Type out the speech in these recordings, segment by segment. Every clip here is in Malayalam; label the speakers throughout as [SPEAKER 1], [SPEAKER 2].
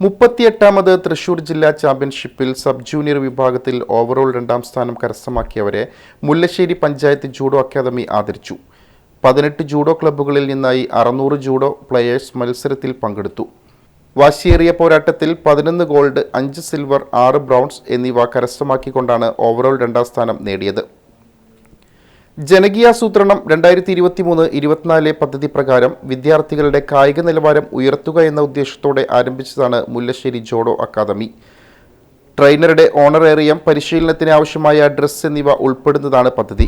[SPEAKER 1] മുപ്പത്തിയെട്ടാമത് തൃശൂർ ജില്ലാ ചാമ്പ്യൻഷിപ്പിൽ സബ് ജൂനിയർ വിഭാഗത്തിൽ ഓവറോൾ രണ്ടാം സ്ഥാനം കരസ്ഥമാക്കിയവരെ മുല്ലശ്ശേരി പഞ്ചായത്ത് ജൂഡോ അക്കാദമി ആദരിച്ചു. പതിനെട്ട് ജൂഡോ ക്ലബ്ബുകളിൽ നിന്നായി അറുന്നൂറ് ജൂഡോ പ്ലെയേഴ്സ് മത്സരത്തിൽ പങ്കെടുത്തു. വാശിയേറിയ പോരാട്ടത്തിൽ പതിനൊന്ന് ഗോൾഡ് അഞ്ച് സിൽവർ ആറ് ബ്രൗൺസ് എന്നിവ കരസ്ഥമാക്കിക്കൊണ്ടാണ് ഓവറോൾ രണ്ടാം സ്ഥാനം നേടിയത്. ജനകീയാസൂത്രണം രണ്ടായിരത്തി ഇരുപത്തി മൂന്ന് ഇരുപത്തിനാല് പദ്ധതി പ്രകാരം വിദ്യാർത്ഥികളുടെ കായിക നിലവാരം ഉയർത്തുക എന്ന ഉദ്ദേശത്തോടെ ആരംഭിച്ചതാണ് മുല്ലശ്ശേരി ജോഡോ അക്കാദമി. ട്രെയിനറുടെ ഓണറേറിയം പരിശീലനത്തിന് ആവശ്യമായ ഡ്രസ്സ് എന്നിവ ഉൾപ്പെടുന്നതാണ് പദ്ധതി.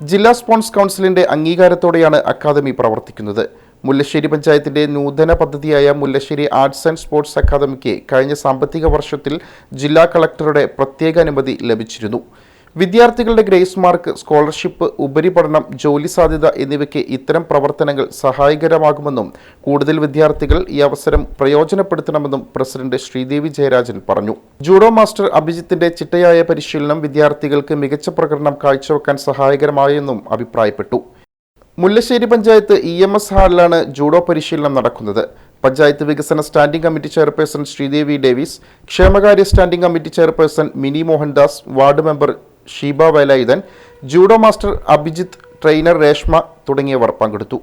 [SPEAKER 1] ജില്ലാ സ്പോർട്സ് കൗൺസിലിന്റെ അംഗീകാരത്തോടെയാണ് അക്കാദമി പ്രവർത്തിക്കുന്നത്. മുല്ലശ്ശേരി പഞ്ചായത്തിന്റെ നൂതന പദ്ധതിയായ മുല്ലശ്ശേരി ആർട്സ് ആൻഡ് സ്പോർട്സ് അക്കാദമിക്ക് കഴിഞ്ഞ സാമ്പത്തിക വർഷത്തിൽ ജില്ലാ കളക്ടറുടെ പ്രത്യേക അനുമതി ലഭിച്ചിരുന്നു. വിദ്യാർത്ഥികളുടെ ഗ്രേസ് മാർക്ക് സ്കോളർഷിപ്പ് ഉപരിപഠനം ജോലി സാധ്യത എന്നിവയ്ക്ക് ഇത്തരം പ്രവർത്തനങ്ങൾ സഹായകരമാകുമെന്നും കൂടുതൽ വിദ്യാർത്ഥികൾ ഈ അവസരം പ്രയോജനപ്പെടുത്തണമെന്നും പ്രസിഡന്റ് ശ്രീദേവി ജയരാജൻ പറഞ്ഞു. ജൂഡോ മാസ്റ്റർ അഭിജിത്തിന്റെ ചിട്ടയായ പരിശീലനം വിദ്യാർത്ഥികൾക്ക് മികച്ച പ്രകടനം കാഴ്ചവെക്കാൻ സഹായകരമായെന്നും അഭിപ്രായപ്പെട്ടു. Mullassery panchayat E M S ഹാളിലാണ് judo പരിശീലനം നടക്കുന്നത്. പഞ്ചായത്ത് വികസന standing committee chairperson Sreedevi Davis ക്ഷേമകാര്യ standing committee chairperson Mini Mohandas ward member Sheeba Velayudhan judo master Abhijith trainer Reshma തുടങ്ങിയവർ പങ്കെടുത്തു.